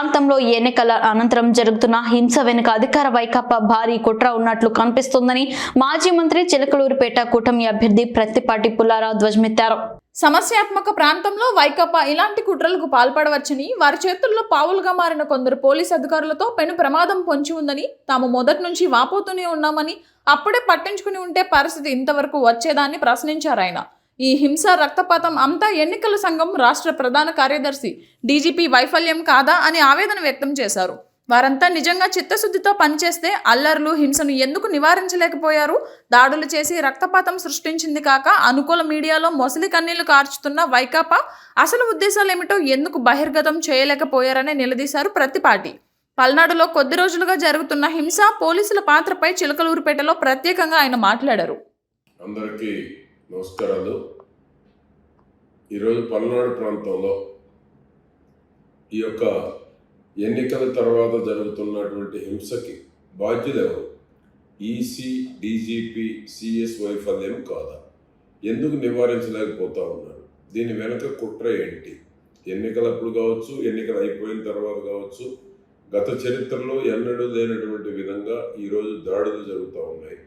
ప్రాంతంలో ఎన్నికల అనంతరం జరుగుతున్న హింస వెనుక అధికార వైకాపా భారీ కుట్ర ఉన్నట్లు కనిపిస్తోందని మాజీ మంత్రి చిలకలూరుపేట కూటమి అభ్యర్థి ప్రత్తిపాటి పుల్లారావు ధ్వజమెత్తారు. సమస్యాత్మక ప్రాంతంలో వైకాపా ఇలాంటి కుట్రలకు పాల్పడవచ్చని వారి చేతుల్లో పావులుగా మారిన కొందరు పోలీస్ అధికారులతో పెను ప్రమాదం పొంచి ఉందని తాము మొదటి నుంచి వాపోతూనే ఉన్నామని అప్పుడే పట్టించుకుని ఉంటే పరిస్థితి ఇంతవరకు వచ్చేదాన్ని ప్రశ్నించారు ఆయన. ఈ హింస రక్తపాతం అంతా ఎన్నికల సంఘం రాష్ట్ర ప్రధాన కార్యదర్శి డీజీపీ వైఫల్యం కాదా అని ఆవేదన వ్యక్తం చేశారు. వారంతా నిజంగా చిత్తశుద్ధితో పనిచేస్తే అల్లర్లు హింసను ఎందుకు నివారించలేకపోయారు? దాడులు చేసి రక్తపాతం సృష్టించింది కాక అనుకూల మీడియాలో మొసలి కన్నీళ్ళు కార్చుతున్న వైకాపా అసలు ఉద్దేశాలు ఏమిటో ఎందుకు బహిర్గతం చేయలేకపోయారని నిలదీశారు ప్రతిపాటి. పల్నాడులో కొద్ది రోజులుగా జరుగుతున్న హింస పోలీసుల పాత్రపై చిలకలూరుపేటలో ప్రత్యేకంగా ఆయన మాట్లాడారు. అందరికీ నమస్కారాలు. ఈరోజు పల్నాడు ప్రాంతంలో ఈ యొక్క ఎన్నికల తర్వాత జరుగుతున్నటువంటి హింసకి బాధ్యులు ఎవరు? ఈసీ డీజీపీ సిఎస్ వైఫల్యం కాదా? ఎందుకు నివారించలేకపోతా ఉన్నారు? దీని వెనుక కుట్ర ఏంటి? ఎన్నికలప్పుడు కావచ్చు ఎన్నికలు అయిపోయిన తర్వాత కావచ్చు గత చరిత్రలో ఎన్నడూ లేనటువంటి విధంగా ఈరోజు దాడులు జరుగుతూ ఉన్నాయి.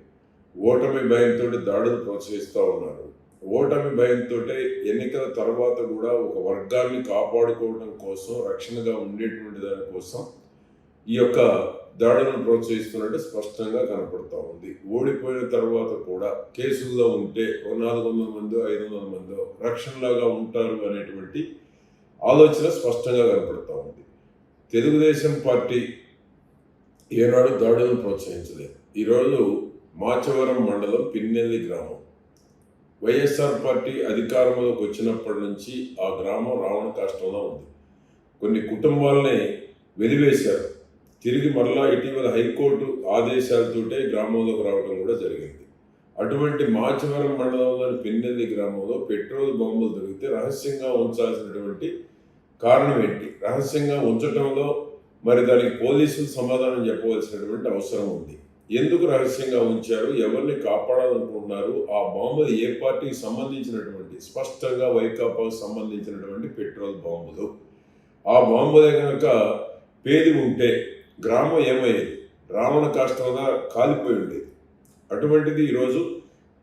ఓటమి భయంతో దాడులు ప్రోత్సహిస్తూ ఉన్నారు. ఓటమి భయంతో ఎన్నికల తర్వాత కూడా ఒక వర్గాన్ని కాపాడుకోవడం కోసం రక్షణగా ఉండేటువంటి దానికోసం ఈ యొక్క దాడులను ప్రోత్సహిస్తున్నట్టు స్పష్టంగా కనపడుతూ ఉంది. ఓడిపోయిన తర్వాత కూడా కేసుల్లో ఉంటే ఓ నాలుగు వందల మంది ఐదు వందల మంది రక్షణలాగా ఉంటారు అనేటువంటి ఆలోచన స్పష్టంగా కనపడుతూ ఉంది. తెలుగుదేశం పార్టీ ఏనాడు దాడులను ప్రోత్సహించలేదు. ఈరోజు మాచవరం మండలం పిన్నెల్లి గ్రామం. వైఎస్ఆర్ పార్టీ అధికారంలోకి వచ్చినప్పటి నుంచి ఆ గ్రామం రావణ కష్టంలో ఉంది. కొన్ని కుటుంబాలని వెలివేశారు తిరిగి మరలా ఇటీవల హైకోర్టు ఆదేశాలతోటే గ్రామంలోకి రావడం కూడా జరిగింది. అటువంటి మాచవరం మండలంలోని పిన్నెల్లి గ్రామంలో పెట్రోల్ బొమ్మలు దొరికితే రహస్యంగా ఉంచాల్సినటువంటి కారణం ఏంటి? రహస్యంగా ఉంచడంలో మరి దానికి పోలీసులు సమాధానం చెప్పవలసినటువంటి అవసరం ఉంది. ఎందుకు రహస్యంగా ఉంచారు? ఎవరిని కాపాడాలనుకుంటున్నారు? ఆ బాంబు ఏ పార్టీకి సంబంధించినటువంటి స్పష్టంగా వైకాపాకు సంబంధించినటువంటి పెట్రోల్ బాంబులు ఆ బాంబులే కనుక పేది ఉంటే గ్రామం ఏమయ్యేది? రావణ కాష్టంగా కాలిపోయి ఉండేది. అటువంటిది ఈరోజు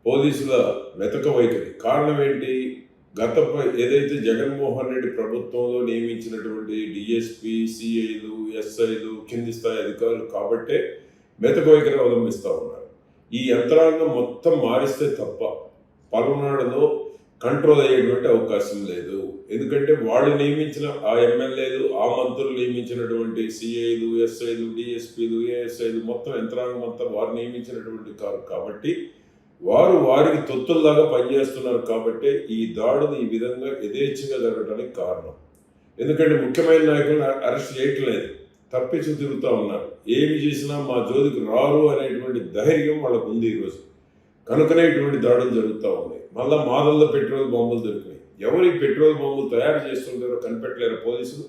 పోలీసుల మెతక వైఖరి. కారణం ఏంటి? గత ఏదైతే జగన్మోహన్ రెడ్డి ప్రభుత్వంలో నియమించినటువంటి డిఎస్పి సిఐలు ఎస్ఐలు కింది స్థాయి అధికారులు కాబట్టే మెతక అవలంబిస్తూ ఉన్నారు. ఈ యంత్రాంగం మొత్తం మారిస్తే తప్ప పల్నాడులో కంట్రోల్ అయ్యేటువంటి అవకాశం లేదు. ఎందుకంటే వాళ్ళు నియమించిన ఆ ఎమ్మెల్యేలు ఆ మంత్రులు నియమించినటువంటి సిఐలు ఎస్ఐలు డిఎస్పీలు ఏఎస్ఐలు మొత్తం యంత్రాంగం అంతా వారు నియమించినటువంటి కారు కాబట్టి వారు వారికి తొత్తుల్లాగా పనిచేస్తున్నారు కాబట్టి ఈ దాడులు ఈ విధంగా యథేచ్ఛగా జరగడానికి కారణం. ఎందుకంటే ముఖ్యమైన నాయకులను అరెస్ట్ చేయట్లేదు తప్పించి తిరుగుతూ ఉన్నారు. ఏమి చేసినా మా జోలికి రారు అనేటువంటి ధైర్యం వాళ్ళకు ఉంది ఈరోజు కనుకనే ఇటువంటి దాడులు జరుగుతూ ఉన్నాయి. మళ్ళా మాదల్లో పెట్రోల్ బాంబులు దొరికినాయి. ఎవరు ఈ పెట్రోల్ బాంబులు తయారు చేస్తుంటారో కనిపెట్టలేరు పోలీసులు.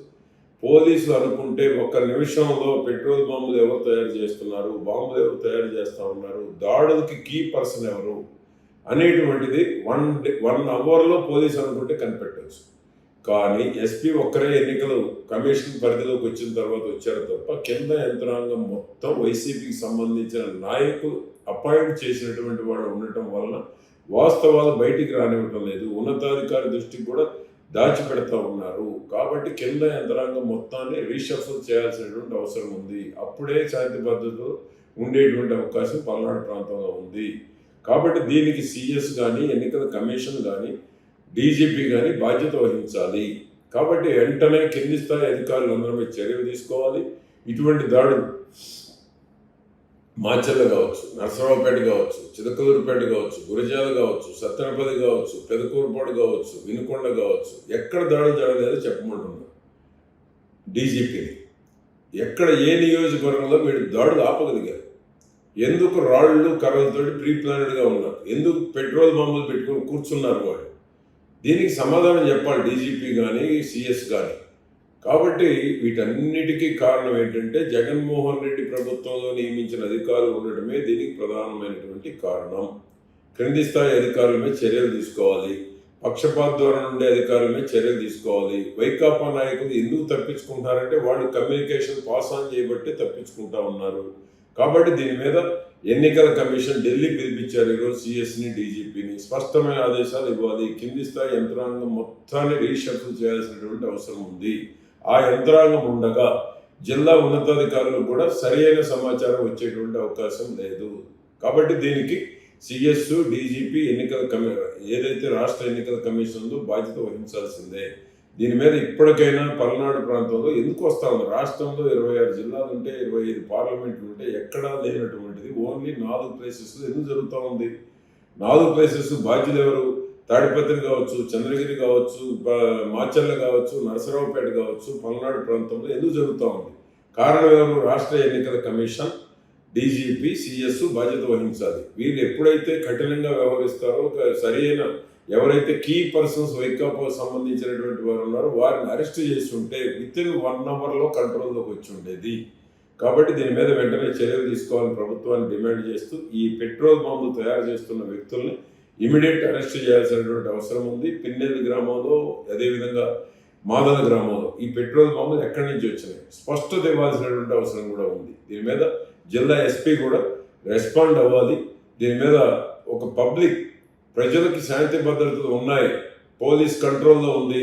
పోలీసులు అనుకుంటే ఒక్క నిమిషంలో పెట్రోల్ బాంబులు ఎవరు తయారు చేస్తున్నారు? బాంబులు ఎవరు తయారు చేస్తూ ఉన్నారు? దాడులకి కీ పర్సన్ ఎవరు? అనేటువంటిది వన్ డే వన్ అవర్లో పోలీసు అనుకుంటే కనిపెట్టవచ్చు. కానీ ఎస్పీ ఒక్కరే ఎన్నికలు కమిషన్ పరిధిలోకి వచ్చిన తర్వాత వచ్చారు తప్ప కింద యంత్రాంగం మొత్తం వైసీపీకి సంబంధించిన నాయకులు అపాయింట్ చేసినటువంటి వాడు ఉండటం వలన వాస్తవాలు బయటికి రానివ్వటం లేదు. ఉన్నతాధికారి దృష్టికి కూడా దాచిపెడతా ఉన్నారు. కాబట్టి కింద యంత్రాంగం మొత్తాన్ని రీషఫల్ చేయాల్సినటువంటి అవసరం ఉంది. అప్పుడే శాంతి భద్రతలు ఉండేటువంటి అవకాశం పల్నాడు ప్రాంతంలో ఉంది. కాబట్టి దీనికి సిఎస్ కానీ ఎన్నికల కమిషన్ కానీ డీజీపీ కానీ బాధ్యత వహించాలి. కాబట్టి వెంటనే కింది స్థాయి అధికారులు అందరం మీద చర్యలు తీసుకోవాలి. ఇటువంటి దాడులు మాచర్ల కావచ్చు నరసరావుపేట కావచ్చు చిలకలూరుపేట కావచ్చు గురజాల కావచ్చు సత్తనపల్లి కావచ్చు పెదకూరుపాడు కావచ్చు వినుకొండ కావచ్చు ఎక్కడ దాడులు జరగలేదో చెప్పమంటున్నాను డీజీపీని ఎక్కడ ఏ నియోజకవర్గంలో మీరు దాడులు ఆపగలిగారు ఎందుకు రాళ్ళు కర్రలతోటి ప్రీ ప్లానెడ్గా ఉన్నారు? ఎందుకు పెట్రోల్ బాంబులు పెట్టుకొని కూర్చున్నారు వాళ్ళు దీనికి సమాధానం చెప్పాలి డీజీపీ కానీ సిఎస్ కానీ కాబట్టి వీటన్నిటికీ కారణం ఏంటంటే జగన్మోహన్ రెడ్డి ప్రభుత్వంలో నియమించిన అధికారులు ఉండటమే దీనికి ప్రధానమైనటువంటి కారణం. క్రింది స్థాయి అధికారుల మీద చర్యలు తీసుకోవాలి. పక్షపాత ధోరణి ఉండే అధికారులమే చర్యలు తీసుకోవాలి. వైకాపా నాయకులు ఎందుకు తప్పించుకుంటారంటే వాళ్ళు కమ్యూనికేషన్ పాస్ ఆన్ చేయబట్టి తప్పించుకుంటా ఉన్నారు. కాబట్టి దీని మీద ఎన్నికల కమిషన్ ఢిల్లీ పిలిపించారు ఈరోజు సిఎస్ని డీజీపీని. స్పష్టమైన ఆదేశాలు ఇవ్వాలి. కింది స్థాయి యంత్రాంగం మొత్తాన్ని రీషఫుల్ చేయాల్సినటువంటి అవసరం ఉంది. ఆ యంత్రాంగం ఉండగా జిల్లా ఉన్నతాధికారులు కూడా సరైన సమాచారం వచ్చేటువంటి అవకాశం లేదు. కాబట్టి దీనికి సిఎస్ డీజీపీ ఎన్నికల కమి ఏదైతే రాష్ట్ర ఎన్నికల కమిషన్ ఉందో బాధ్యత వహించాల్సిందే. దీని మీద ఇప్పటికైనా పల్నాడు ప్రాంతంలో ఎందుకు వస్తా ఉంది? రాష్ట్రంలో ఇరవై ఆరు జిల్లాలు ఉంటే ఇరవై ఐదు పార్లమెంట్లు ఉంటే ఎక్కడా లేనటువంటిది. ఓన్లీ నాలుగు ప్లేసెస్ ఎందుకు జరుగుతూ ఉంది? నాలుగు ప్లేసెస్ బాధ్యులు ఎవరు? తాడిపత్రి కావచ్చు చంద్రగిరి కావచ్చు మాచర్ల కావచ్చు నరసరావుపేట కావచ్చు పల్నాడు ప్రాంతంలో ఎందుకు జరుగుతూ ఉంది? కారణం ఎవరు? రాష్ట్ర ఎన్నికల కమిషన్ డీజీపీ సిఎస్ బాధ్యత వహించాలి. వీళ్ళు ఎప్పుడైతే కఠినంగా వ్యవహరిస్తారో ఒక సరైన ఎవరైతే కీ పర్సన్స్ వైకాపా సంబంధించినటువంటి వారు ఉన్నారో వారిని అరెస్ట్ చేసి ఉంటే విత్ ఇన్ వన్ అవర్లో కంట్రోల్లోకి వచ్చి ఉండేది. కాబట్టి దీని మీద వెంటనే చర్యలు తీసుకోవాలని ప్రభుత్వాన్ని డిమాండ్ చేస్తూ ఈ పెట్రోల్ బాంబులు తయారు చేస్తున్న వ్యక్తుల్ని ఇమీడియట్ అరెస్ట్ చేయాల్సినటువంటి అవసరం ఉంది. పిన్నెల్లి గ్రామంలో అదేవిధంగా మాదల గ్రామంలో ఈ పెట్రోల్ బాంబులు ఎక్కడి నుంచి వచ్చినాయి? స్పష్టత ఇవ్వాల్సినటువంటి అవసరం కూడా ఉంది. దీని మీద జిల్లా ఎస్పీ కూడా రెస్పాండ్ అవ్వాలి. దీని మీద ఒక పబ్లిక్ ప్రజలకి శాంతి భద్రతలు ఉన్నాయి పోలీస్ కంట్రోల్లో ఉంది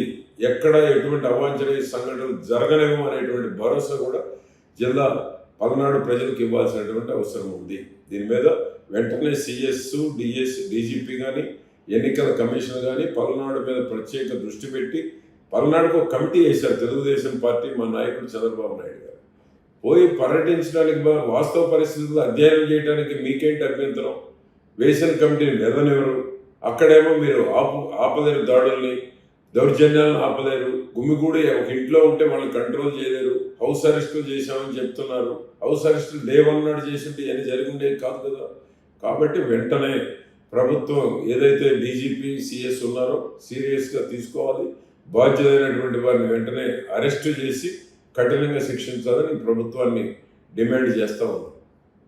ఎక్కడ ఎటువంటి అవాంఛనీయ సంఘటనలు జరగలేము అనేటువంటి భరోసా కూడా జిల్లా పల్నాడు ప్రజలకు ఇవ్వాల్సినటువంటి అవసరం ఉంది. దీని మీద వెంటనే సిఎస్ డిఎస్ డీజీపీ కానీ ఎన్నికల కమిషన్ కానీ పల్నాడు మీద ప్రత్యేక దృష్టి పెట్టి పల్నాడుకు ఒక కమిటీ వేశారు. తెలుగుదేశం పార్టీ మా నాయకుడు చంద్రబాబు నాయుడు గారు. పోయి పర్యటించడానికి వాస్తవ పరిస్థితులు అధ్యయనం చేయడానికి మీకేంటి అభ్యంతరం? వేసిన కమిటీని నిలవనివ్వరు. అక్కడేమో మీరు ఆపు ఆపలేరు దాడుల్ని దౌర్జన్యాలను ఆపలేరు. గుమిగూడి ఒక ఇంట్లో ఉంటే వాళ్ళని కంట్రోల్ చేయలేరు. హౌస్ అరెస్టులు చేశామని చెప్తున్నారు. హౌస్ అరెస్టులు దేవన్నాడు నాడు చేసింటే ఇవన్నీ జరిగి కాదు కదా. కాబట్టి వెంటనే ప్రభుత్వం ఏదైతే డీజీపీ సిఎస్ ఉన్నారో సీరియస్గా తీసుకోవాలి. బాధ్యులైనటువంటి వారిని వెంటనే అరెస్టు చేసి కఠినంగా శిక్షించాలని ప్రభుత్వాన్ని డిమాండ్ చేస్తూ ఉన్నాం.